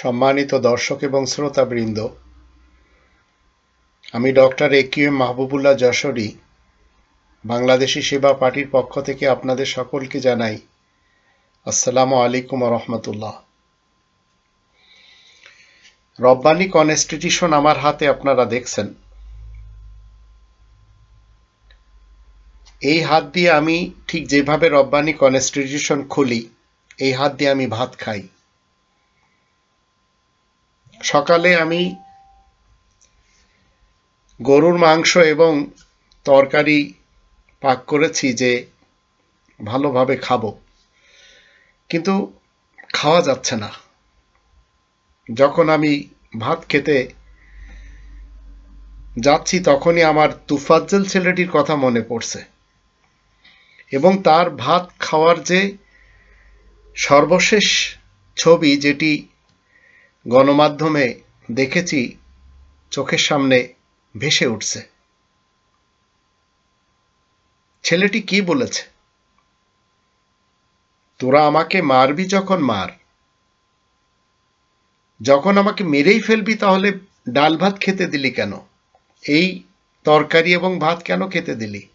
সম্মানিত দর্শক এবং শ্রোতাবৃন্দ, আমি doctor A Q M. Mahbubullah Jashori, Bangladeshi সেবা পার্টির পক্ষ থেকে আপনাদের সকলকে জানাই আসসালামু আলাইকুম রহমতুল্লাহ। রব্বানি কনস্টিটিউশন আমার হাতে আপনারা দেখছেন। এই হাত দিয়ে আমি ঠিক যেভাবে রব্বানি কনস্টিটিউশন খুলি, এই হাত দিয়ে আমি ভাত খাই। সকালে আমি গরুর মাংস এবং তরকারি পাক করেছি যে ভালোভাবে খাব। কিন্তু খাওয়া যাচ্ছে না। যখন আমি ভাত খেতে যাচ্ছি, তখনই আমার তুফাজ্জল ছেলেটির কথা মনে পড়ছে এবং তার ভাত খাওয়ার যে সর্বশেষ ছবি, যেটি গণমাধ্যমে দেখেছি চোখের সামনে ভেসে উঠছে। ছেলেটি কি বলেছে? তোরা আমাকে মারবি যখন মার। যখন আমাকে মেরেই ফেলবি তাহলে ডাল ভাত খেতে দিলি কেন? এই তরকারি এবং ভাত কেন খেতে দিলি?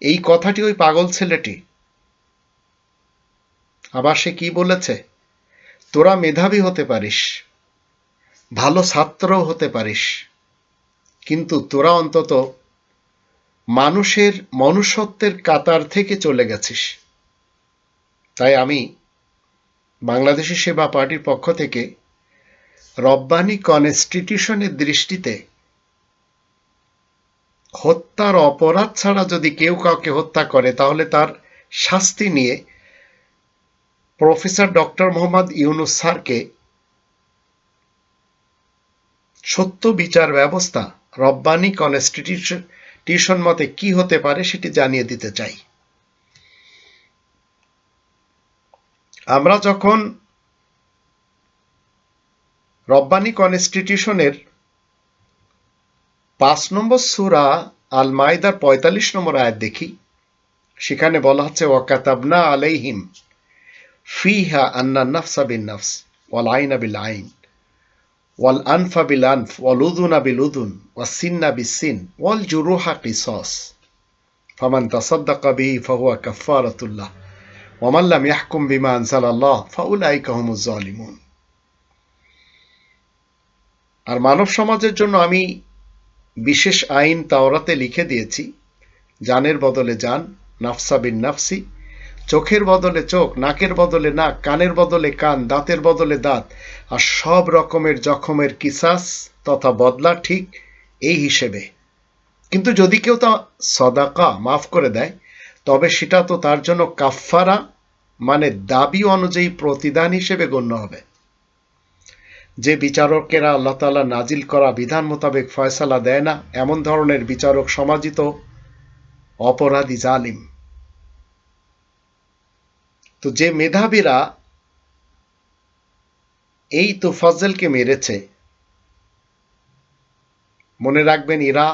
এই কথাটি ওই পাগল ছেলেটি। আবার সে কি বলেছে? তোরা মেধাবী হতে পারিস, ভালো ছাত্রও হতে পারিস, কিন্তু তোরা অন্তত মানুষের মনুষ্যত্বের কাতার থেকে চলে গেছিস। তাই আমি বাংলাদেশি সেবা পার্টির পক্ষ থেকে রব্বানি কনস্টিটিউশনের দৃষ্টিতে হত্যার অপরাধ ছাড়া যদি কেউ কাউকে হত্যা করে, তাহলে তার শাস্তি নিয়ে প্রফেসর ডক্টর মোহাম্মদ ইউনুস স্যারকে সত্য বিচার ব্যবস্থা, রব্বানি কনস্টিটিউশন মতে কি হতে পারে সেটি জানিয়ে দিতে চাই। আমরা যখন রব্বানি কনস্টিটিউশনের পাঁচ নম্বর সুরা আল মাইদার পঁয়তাল্লিশ নম্বর আয়াত দেখি, সেখানে বলা হচ্ছে ওয়াকাতাবনা আলাইহিম ফিহা আন্না নাফসা বিন নাফস, ওয়াল আইনা বিল আইন, ওয়াল আনফা বিল আনফ, ওয়াল উদুনা বিল উদুন ওয়া সিন্না বিস সিন, ওয়াল জুরুহা কিসস। ফামান তাসাদ্দাকা বিহি ফাহুয়া কাফারাতুল্লাহ ওয়ামান লাম ইয়াহকুম বিমা আর মানব সমাজের জন্য আমি বিশেষ আইন তাওরাতে লিখে দিয়েছি, জানের বদলে জান, নাফসা বিন নাফসি চোখের বদলে চোখ, নাকের বদলে নাক, কানের বদলে কান, দাঁতের বদলে দাঁত, আর সব রকমের জখমের কিসাস তথা বদলা ঠিক এই হিসেবে। কিন্তু যদি কেউ তা সদাকা মাফ করে দেয়, তবে সেটা তো তার জন্য কাফফারা মানে দাবি অনুযায়ী প্রতিদান হিসেবে গণ্য হবে। যে বিচারকেরা আল্লাহ তালা নাজিল করা বিধান মোতাবেক ফয়সালা দেয় না, এমন ধরনের বিচারক সমাজিত অপরাধী জালিম। তো যে মেধাবীরা এই তোফাজ্জলকে মেরেছে, মনে রাখবেন এরা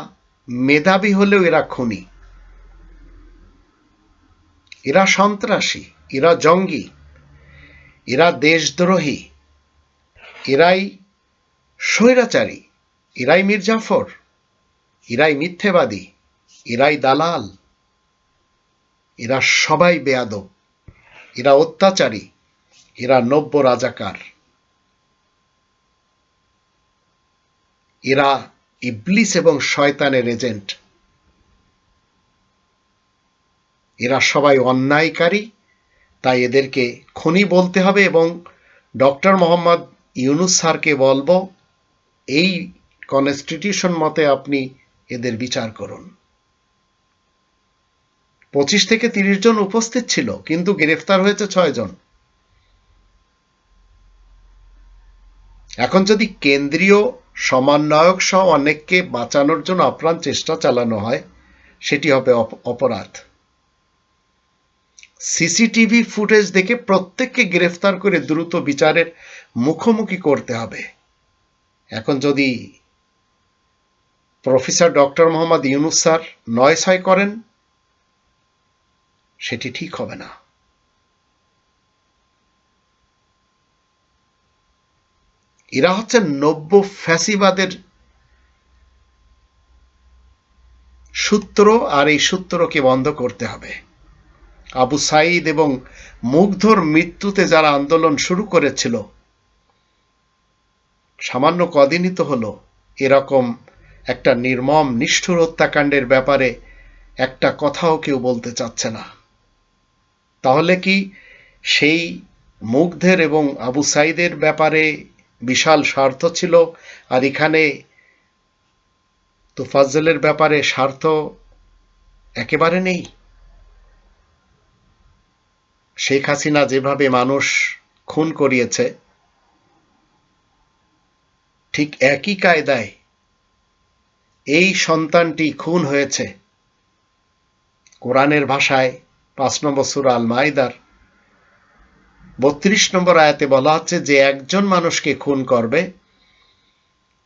মেধাবী হলেও এরা খুনি। এরা সন্ত্রাসী, এরা জঙ্গি, এরা দেশদ্রোহী, এরাই স্বৈরাচারী, এরাই মির্জাফর এরাই মিথ্যেবাদী, এরাই দালাল, এরা সবাই বেয়াদব। এরা অত্যাচারী, এরা নব্য রাজাকার। এরা ইবলিস এবং শয়তানের এজেন্ট। এরা সবাই অন্যায়কারী, তাই এদেরকে খনি বলতে হবে এবং ডক্টর মোহাম্মদ ইউনুস স্যারকে বলব, এই কনস্টিটিউশন মতে আপনি এদের বিচার করুন। পঁচিশ থেকে তিরিশ জন উপস্থিত ছিল, কিন্তু গ্রেফতার হয়েছে ছয় জন। এখন যদি কেন্দ্রীয় সমন্বয়ক সহ অনেককে বাঁচানোর জন্য আপ্রাণ চেষ্টা চালানো হয়, সেটি হবে অপরাধ। সিসিটিভি ফুটেজ দেখে প্রত্যেককে গ্রেফতার করে দ্রুত বিচারের মুখোমুখি করতে হবে। এখন যদি professor doctor Mohammad Yunus sir নয় ছয় করেন সেটি ঠিক হবে না। এরা হচ্ছে নব্য ফ্যাসিবাদের সূত্র, আর এই সূত্রকে বন্ধ করতে হবে। আবু সাইদ এবং মুগ্ধর মৃত্যুতে যারা আন্দোলন শুরু করেছিল, সামান্য কদিনই তো হলো, এরকম একটা নির্মম, নিষ্ঠুর হত্যাকাণ্ডের ব্যাপারে একটা কথাও কেউ বলতে চাচ্ছে না। তাহলে কি সেই মুগ্ধের এবং আবু সাইদের ব্যাপারে বিশাল স্বার্থ ছিল? আর এখানে তোফাজ্জলের ব্যাপারে স্বার্থ একেবারে নেই? শেখ হাসিনা যেভাবে মানুষ খুন করিয়েছে, ঠিক একই কায়দায় এই সন্তানটি খুন হয়েছে। কোরআনের ভাষায় পাঁচ নম্বর সুরা আল মাইদার বত্রিশ নম্বর আয়াতে বলা হচ্ছে, যে একজন মানুষকে খুন করবে,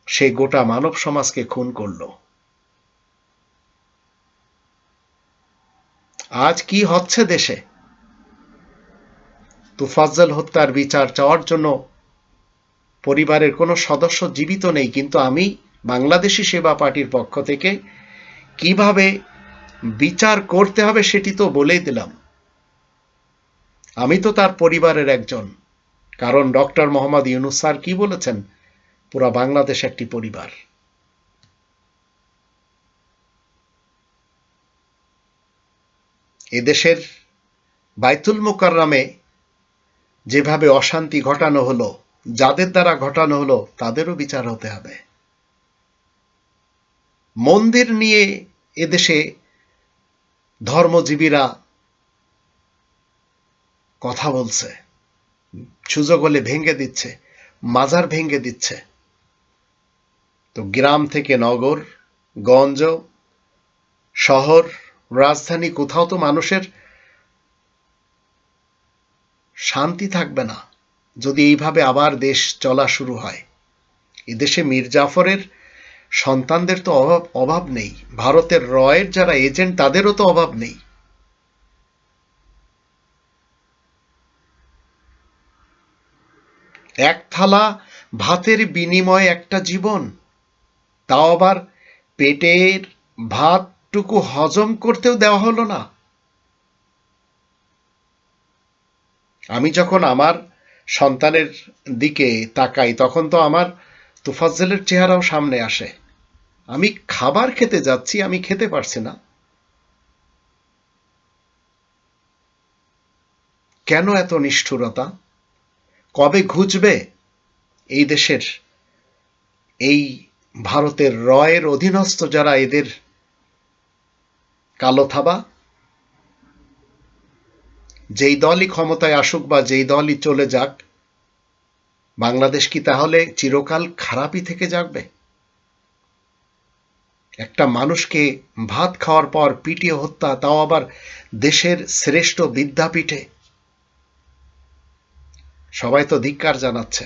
সে গোটা মানব সমাজকে খুন করল। আজ কি হচ্ছে দেশে? তুফাজ্জল হত্যার বিচার চাওয়ার জন্য পরিবারের কোনো সদস্য জীবিত নেই, কিন্তু আমি বাংলাদেশি সেবা পার্টির পক্ষ থেকে কীভাবে বিচার করতে হবে সেটি তো বলেই দিলাম। আমি তো তার পরিবারের একজন। কারণ ডক্টর মোহাম্মদ ইউনুস স্যার কি বলেছেন? পুরা বাংলাদেশ একটি পরিবার। এদেশের বাইতুল মোকাররামে যেভাবে অশান্তি ঘটানো হলো, যাদের দ্বারা ঘটানো হলো, তাদেরও বিচার হতে হবে। মন্দির নিয়ে এদেশে ধর্মজীবীরা কথা বলছে, সুযোগ হলে ভেঙে দিচ্ছে, মাজার ভেঙে দিচ্ছে। তো গ্রাম থেকে নগর, গঞ্জ, শহর, রাজধানী কোথাও তো মানুষের শান্তি থাকবে না। যদি এইভাবে আবার দেশ চলা শুরু হয় এদেশে মীর জাফরের সন্তানদের তো অভাব অভাব নেই। ভারতের রয়ের যারা এজেন্ট, তাদেরও তো অভাব নেই। এক থালা ভাতের বিনিময়ে একটা জীবন। তাও আবার পেটের ভাতটুকু হজম করতেও দেওয়া হলো না। আমি যখন আমার সন্তানের দিকে তাকাই, তখন তো আমার তুফাজ্জলের চেহারাও সামনে আসে। আমি খাবার খেতে যাচ্ছি, আমি খেতে পারছি না। কেন এত নিষ্ঠুরতা? কবে ঘুচবে এই দেশের, এই ভারতের রয়ের অধীনস্থ যারা এদের কালো থাবা? যেই দলই ক্ষমতায় আসুক বা যেই দলই চলে যাক, বাংলাদেশ কি তাহলে চিরকাল খারাপই থেকে যাবে একটা মানুষকে ভাত খাওয়ার পর পিটিয়ে হত্যা, তাও আবার দেশের শ্রেষ্ঠ বিদ্যাপীঠে। সবাই তো ধিক্কার জানাচ্ছে।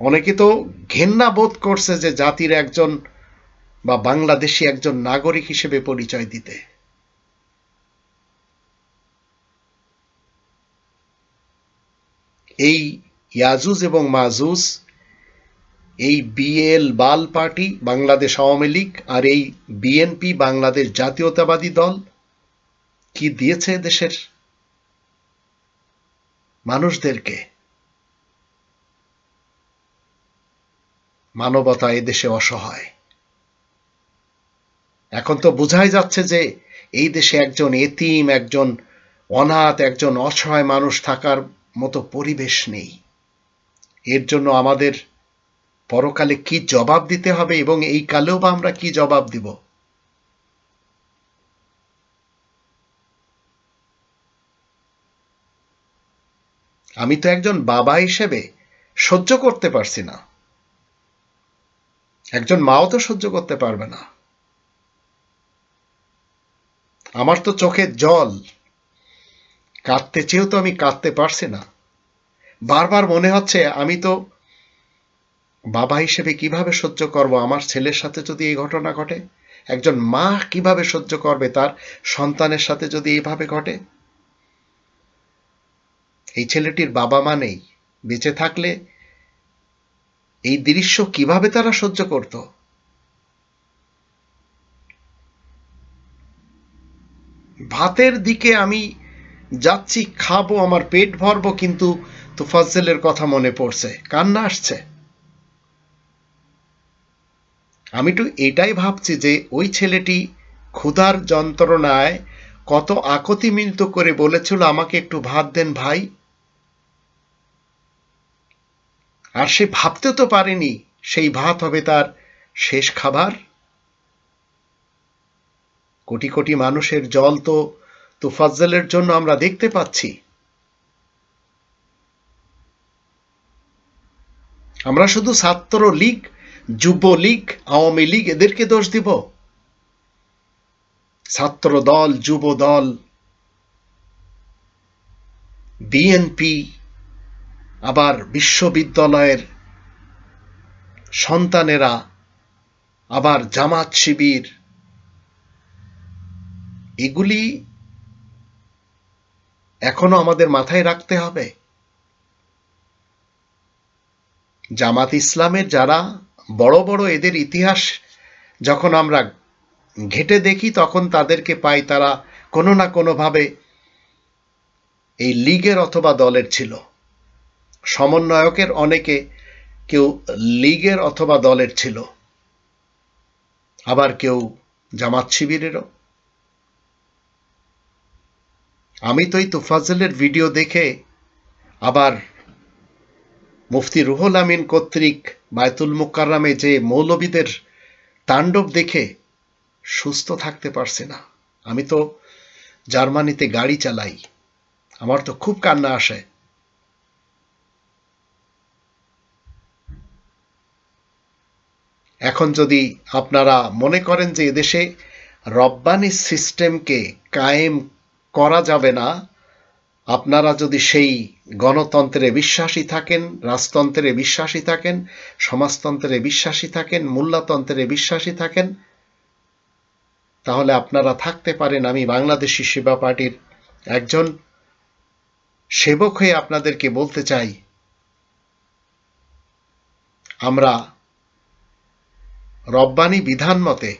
অনেকে তো ঘেন্না বোধ করছে যে জাতির একজন বা বাংলাদেশি একজন নাগরিক হিসেবে পরিচয় দিতে। এই ইয়াজুজ এবং মাজুজ এই বিএল বাল পার্টি, বাংলাদেশ আওয়ামী লীগ আর এই বিএনপি বাংলাদেশ জাতীয়তাবাদী দল, কি দিয়েছে দেশের মানুষদেরকে? মানবতা এদেশে অসহায়। এখন তো বোঝাই যাচ্ছে যে এই দেশে একজন এতিম, একজন অনাথ, একজন অসহায় মানুষ থাকার মতো পরিবেশ নেই। এর জন্য আমাদের পরকালে কি জবাব দিতে হবে এবং এই কালেও বা আমরা কি জবাব দিব? আমি তো একজন বাবা হিসেবে সহ্য করতে পারছি না। একজন মাও তো সহ্য করতে পারবে না। আমার তো চোখে জল। কাঁদতে চেয়েও তো আমি কাঁদতে পারছি না। বারবার মনে হচ্ছে আমি তো বাবা হিসেবে কীভাবে সহ্য করব? আমার ছেলের সাথে যদি এই ঘটনা ঘটে? একজন মা কীভাবে সহ্য করবে? তার সন্তানের সাথে যদি এইভাবে ঘটে? এই ছেলেটির বাবা মা নেই। বেঁচে থাকলে এই দৃশ্য কীভাবে তারা সহ্য করত? ভাতের দিকে আমি যাচ্ছি, খাব, আমার পেট ভরবো, কিন্তু তোফাজ্জেলের কথা মনে পড়ছে, কান্না আসছে। আমি তো এটাই ভাবছি যে ওই ছেলেটি ক্ষুধার যন্ত্রণায় কত আকতি মিনত করে বলেছিল, আমাকে একটু ভাত দেন ভাই। আর সে ভাবতে তো পারেনি, সেই ভাত হবে তার শেষ খাবার। কোটি কোটি মানুষের জল তো তুফাজ্জলের জন্য আমরা দেখতে পাচ্ছি। আমরা শুধু ছাত্র লীগ যুবলীগ আওয়ামী লীগ, এদেরকে দোষ দিব। ছাত্র দল, যুব দল, বিএনপি, আবার বিশ্ববিদ্যালয়ের সন্তানেরা, আবার জামাত শিবির। এগুলি এখনও আমাদের মাথায় রাখতে হবে। জামাত ইসলামের যারা বড় বড় এদের ইতিহাস যখন আমরা ঘেটে দেখি, তখন তাদেরকে পাই তারা কোনো না কোনোভাবে এই লীগের অথবা দলের ছিল। সমন্বয়কের অনেকে কেউ লীগের অথবা দলের ছিল। আবার কেউ জামাত শিবিরেরও। আমি তো এই তুফাজলের ভিডিও দেখে আবার মুফতি রুহুল আমিন কর্তৃক বায়তুল মুকাররামে যে মৌলবীদের তাণ্ডব দেখে সুস্থ থাকতে পারছে না। আমি তো জার্মানিতে গাড়ি চালাই। আমার তো খুব কান্না আসে। এখন যদি আপনারা মনে করেন যে এদেশে রব্বানি সিস্টেমকে কায়েম করা যাবে না আপনারা যদি সেই গণতন্ত্রে বিশ্বাসী থাকেন, রাজতন্ত্রে বিশ্বাসী থাকেন, সমাজতন্ত্রে বিশ্বাসী থাকেন, মূল্যতন্ত্রে বিশ্বাসী থাকেন, তাহলে আপনারা থাকতে পারেন আমি বাংলাদেশি সেবা পার্টির একজন সেবক হয়ে আপনাদেরকে বলতে চাই। আমরা রব্বানি বিধান মতে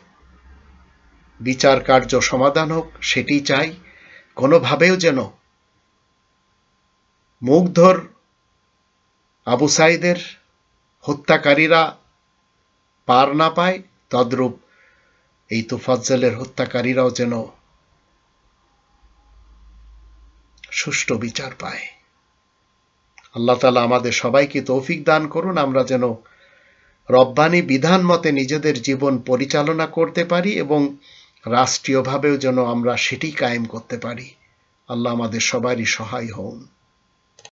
বিচার কার্য সমাধান হোক, সেটি চাই। কোনোভাবেও যেন মুগ্ধর আবু সাইদের হত্যাকারীরা পার না পায়, তদ্রূপ এই তুফাজ্জলের হত্যাকারীরাও যেন সুষ্ঠু বিচার পায়। আল্লাহ তালা আমাদের সবাইকে তৌফিক দান করুন, আমরা যেন রব্বানি বিধান মতে নিজেদের জীবন পরিচালনা করতে পারি এবং রাষ্ট্রীয়ভাবেও যেন আমরা সেটি কায়েম করতে পারি। আল্লাহ আমাদের সবারই সহায় হন।